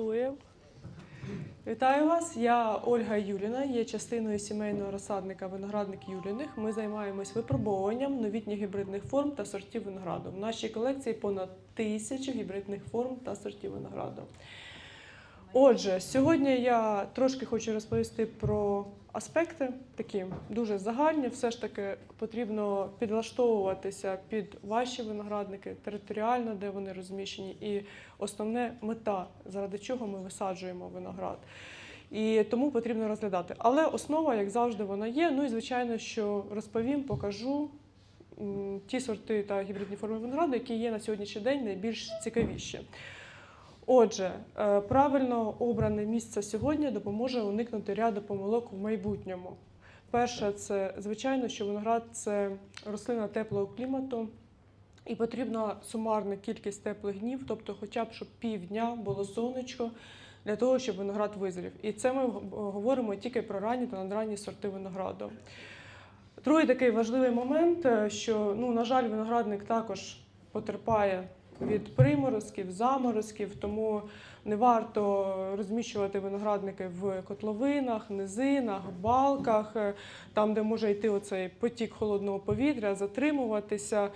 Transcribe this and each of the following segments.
Стартуємо. Вітаю вас! Я Ольга Юліна, є частиною сімейного розсадника виноградник Юліних. Ми займаємось випробовуванням новітніх гібридних форм та сортів винограду. В нашій колекції понад тисячу гібридних форм та сортів винограду. Отже, сьогодні я трошки хочу розповісти про аспекти, такі дуже загальні. Все ж таки потрібно підлаштовуватися під ваші виноградники територіально, де вони розміщені, і основне мета, заради чого ми висаджуємо виноград. І тому потрібно розглядати. Але основа, як завжди, вона є. Ну і звичайно, що розповім, покажу ті сорти та гібридні форми винограду, які є на сьогоднішній день найбільш цікавіші. Отже, е, правильно обране місце сьогодні допоможе уникнути ряду помилок в майбутньому. Перше, це звичайно, що виноград це рослина теплого клімату, і потрібна сумарна кількість теплих днів, тобто, хоча б щоб півдня було сонечко, для того, щоб виноград визрів. І це ми говоримо тільки про ранні та надранні сорти винограду. Другий такий важливий момент, е, що, ну, на жаль, виноградник також потерпає від приморозків, заморозків, тому не варто розміщувати виноградники в котловинах, низинах, балках, е, там, де може йти оцей потік холодного повітря, затримуватися.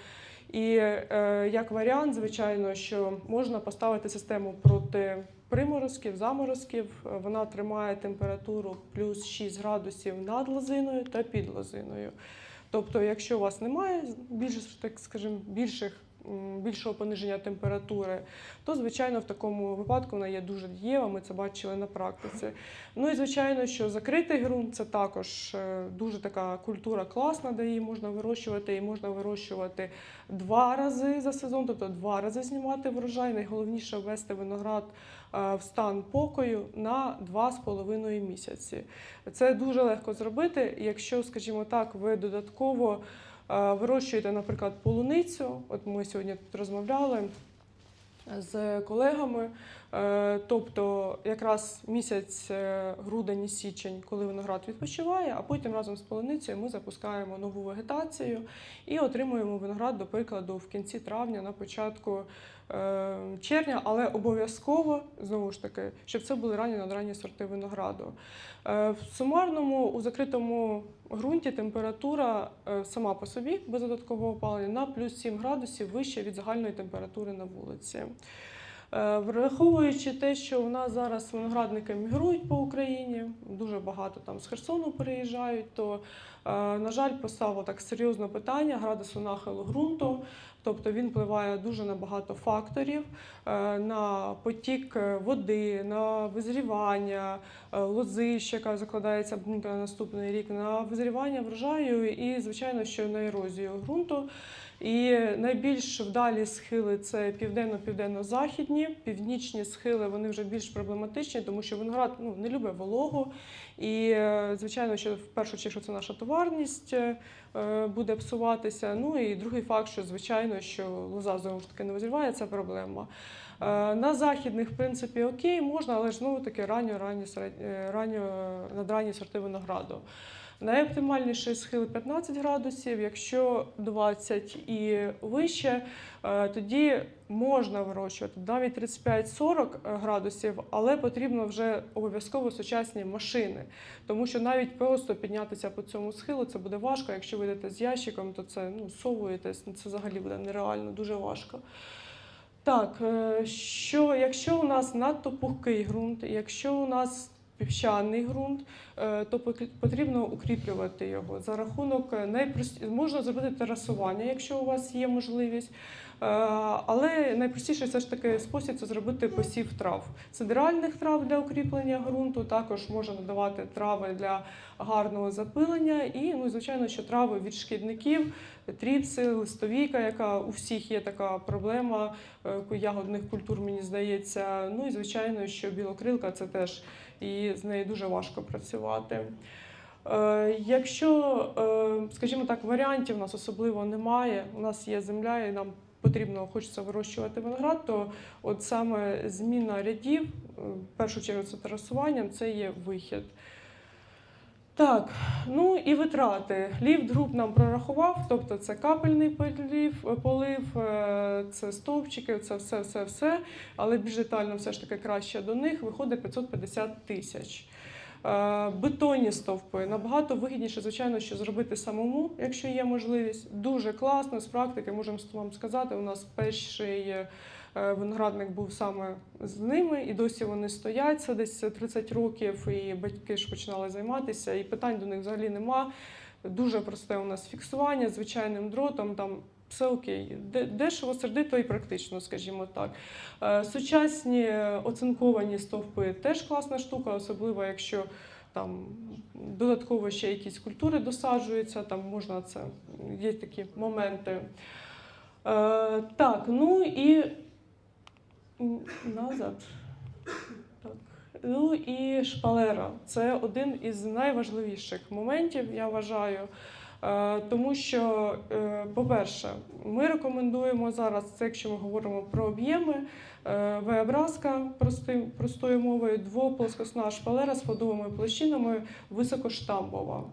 І е, як варіант, звичайно, що можна поставити систему проти приморозків, заморозків. Вона тримає температуру плюс 6 градусів над лозиною та під лозиною. Тобто, якщо у вас немає більш, так скажімо, більших більшого пониження температури, то звичайно в такому випадку вона є дуже дієва. Ми це бачили на практиці. Ну і звичайно, що закритий ґрунт це також е, дуже така культура класна, де її можна вирощувати. І можна вирощувати два рази за сезон, тобто два рази знімати врожай. Найголовніше ввести виноград е, в стан покою на 2,5 місяці. Це дуже легко зробити, якщо, скажімо так, ви додатково вирощуєте, наприклад, полуницю. От ми сьогодні тут розмовляли з колегами. Е, Тобто, якраз місяць е, грудень і січень, коли виноград відпочиває, а потім разом з полуницею ми запускаємо нову вегетацію і отримуємо виноград, до прикладу, в кінці травня, на початку червня, але обов'язково знову ж таки, щоб це були ранні надранні сорти винограду. Е, В сумарному у закритому ґрунті температура е, сама по собі без додаткового опалення на плюс 7 градусів вище від загальної температури на вулиці. Е, Враховуючи те, що у нас зараз виноградники мігрують по Україні, дуже багато там з Херсону переїжджають, то, е, на жаль, постало так серйозне питання градусу нахилу ґрунту. Тобто він впливає дуже на багато факторів, е, на потік е, води, на визрівання е, лози, яка закладається на наступний рік, на визрівання врожаю і, звичайно, що на ерозію ґрунту. І найбільш вдалі схили це південно-південно-західні, північні схили вони вже більш проблематичні, тому що виноград ну, не любить вологу. І, е, звичайно, що в першу чергу це наша товарність е, буде псуватися. Ну і другий факт, що звичайно, що лоза знову ж таки не визріває, це проблема. Е, На західних, в принципі, окей, можна, але ж знову таки ранньо, ранньо, ранньо надранні сорти винограду. Найоптимальніший схил 15 градусів, якщо 20 і вище, е, тоді можна вирощувати навіть 35-40 градусів, але потрібно вже обов'язково сучасні машини. Тому що навіть просто піднятися по цьому схилу це буде важко. Якщо ви йдете з ящиком, то це ну, совуєтесь, ну, це взагалі буде нереально, дуже важко. Так, е, що якщо у нас надто пухкий ґрунт, якщо у нас піщаний ґрунт, е, то потрібно укріплювати його за рахунок е, найпрості... можна зробити терасування, якщо у вас є можливість. Е, Але найпростіший все ж таки спосіб це зробити посів трав. Сидеральних трав для укріплення ґрунту, також можна додавати трави для гарного запилення, і ну, звичайно, що трави від шкідників, тріпси, листовіка, яка у всіх є така проблема ягодних культур, мені здається. Ну і звичайно, що білокрилка це теж і з нею дуже важко працювати. Е, Якщо, е, скажімо так, варіантів у нас особливо немає, у нас є земля, і нам потрібно хочеться вирощувати виноград, то от саме зміна рядів, е, в першу чергу це терасуванням, це є вихід. Так, ну і витрати. Ліфт груп нам прорахував, тобто це капельний полив, полив, е, це стовпчики, це все, все, все. Але більш детально все ж таки краще до них виходить 550 тисяч. Е, Бетонні стовпи набагато вигідніше, звичайно, що зробити самому, якщо є можливість. Дуже класно з практики, можемо вам сказати. У нас перший е, виноградник був саме з ними, і досі вони стоять. Це десь 30 років, і батьки ж починали займатися, і питань до них взагалі нема. Дуже просте у нас фіксування звичайним дротом. Там все окей. Де- Дешево, сердито і практично, скажімо так. Е, Сучасні оцинковані стовпи теж класна штука, особливо якщо там додатково ще якісь культури досаджуються, там можна це, є такі моменти. Е, так, ну і назад. Так. Ну і шпалера. Це один із найважливіших моментів, я вважаю. Е, Тому що, е, по-перше, ми рекомендуємо зараз, це якщо ми говоримо про об'єми, V-образка простим, простою мовою, двоплоскосна шпалера з ходовими площинами високоштамбова.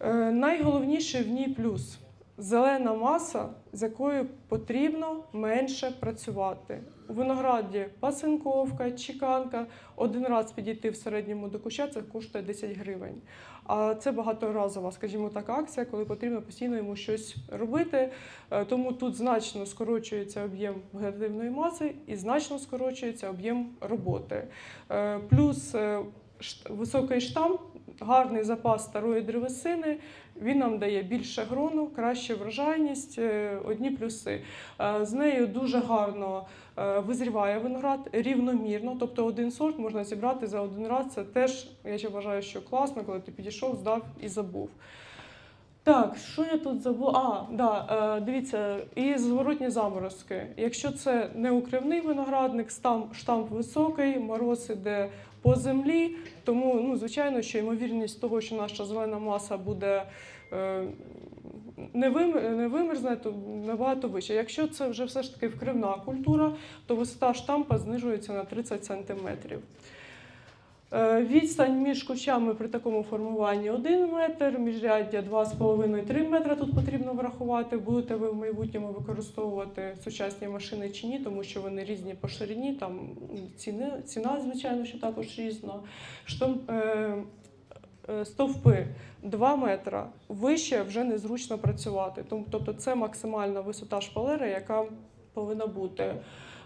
Е, Найголовніший в ній плюс зелена маса, з якою потрібно менше працювати. У винограді пасинковка, чеканка. Один раз підійти в середньому до куща це коштує 10 гривень. А це багаторазова, скажімо так, акція, коли потрібно постійно йому щось робити. Е, Тому тут значно скорочується об'єм вегетативної маси і значно скорочується об'єм роботи. Е, Плюс е, високий штам, гарний запас старої древесини. Він нам дає більше грону, кращу врожайність, е, одні плюси. Е, З нею дуже гарно е, визріває виноград рівномірно, тобто один сорт можна зібрати за один раз. Це теж, я вважаю, що класно, коли ти підійшов, здав і забув. Так, що я тут забула? А, да, дивіться, і зворотні заморозки. Якщо це не укривний виноградник, штамп, штамп високий, мороз іде по землі, тому, ну, звичайно, що ймовірність того, що наша зелена маса буде е, не, вимерзне, то набагато вище. Якщо це вже все ж таки вкривна культура, то висота штампа знижується на 30 сантиметрів. Е, Відстань між кущами при такому формуванні 1 метр, міжряддя 2,5-3 метри тут потрібно врахувати. Будете ви в майбутньому використовувати сучасні машини чи ні, тому що вони різні по ширині, там ціни, ціна, звичайно, що також різна. Штом, е, е, стовпи 2 метра, вище вже незручно працювати. Тобто це максимальна висота шпалери, яка повинна бути.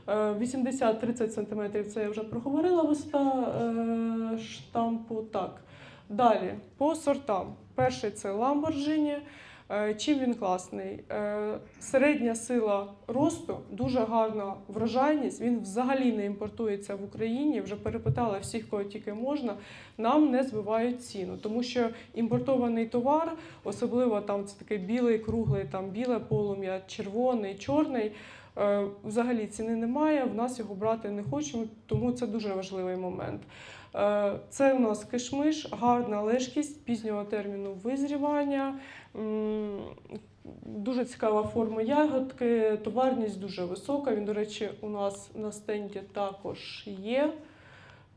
Е, 80-30 см це я вже проговорила висота е, штампу. Так. Далі по сортам. Перший це Lamborghini. Е, Чим він класний? Е, Середня сила росту, дуже гарна врожайність. Він взагалі не імпортується в Україні. Вже перепитали всіх, кого тільки можна. Нам не збивають ціну, тому що імпортований товар, особливо там це такий білий, круглий, там біле полум'я, червоний, чорний. Е, Взагалі ціни немає, в нас його брати не хочемо, тому це дуже важливий момент. Е, Це у нас кишмиш, гарна лежкість пізнього терміну визрівання, дуже цікава форма ягодки, товарність дуже висока. Він, до речі, у нас на стенді також є.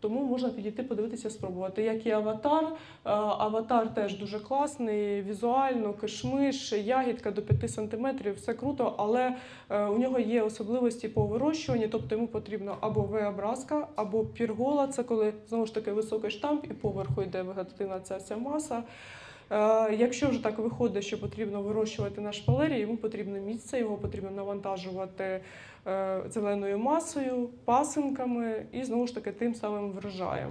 Тому можна підійти подивитися, спробувати. Як і аватар. Е, Аватар теж дуже класний, візуально, кишмиш, ягідка до 5 см, все круто, але е, у нього є особливості по вирощуванні, тобто йому потрібно або V-образка, або піргола, це коли знову ж таки високий штамп і поверху йде вегетативна ця вся маса. Е, Якщо вже так виходить, що потрібно вирощувати на шпалері, йому потрібне місце, його потрібно навантажувати е, зеленою масою, пасинками і знову ж таки тим самим врожаєм.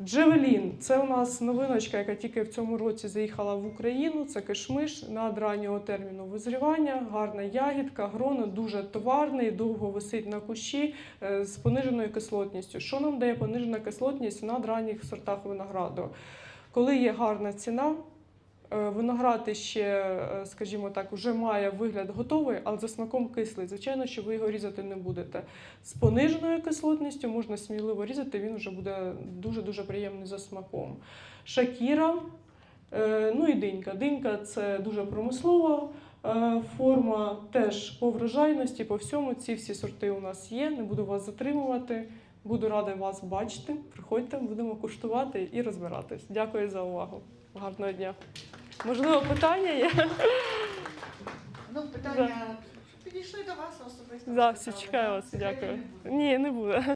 Джевелін це у нас новиночка, яка тільки в цьому році заїхала в Україну. Це кишмиш надраннього терміну визрівання, гарна ягідка, гроно дуже товарний, довго висить на кущі е, з пониженою кислотністю. Що нам дає понижена кислотність в надранніх сортах винограду? Коли є гарна ціна, е, виноград ще, е, скажімо так, вже має вигляд готовий, але за смаком кислий. Звичайно, що ви його різати не будете. З пониженою кислотністю можна сміливо різати, він вже буде дуже-дуже приємний за смаком. Шакіра, е, ну і динька. Динька це дуже промислова. Форма теж по врожайності, по всьому. Ці всі сорти у нас є. Не буду вас затримувати. Буду рада вас бачити. Приходьте, будемо куштувати і розбиратись. Дякую за увагу. Гарного дня. Можливо, питання є? Ну, питання підійшли до вас особисто. Да, всі чекаю вас. Дякую. Ні, не буде.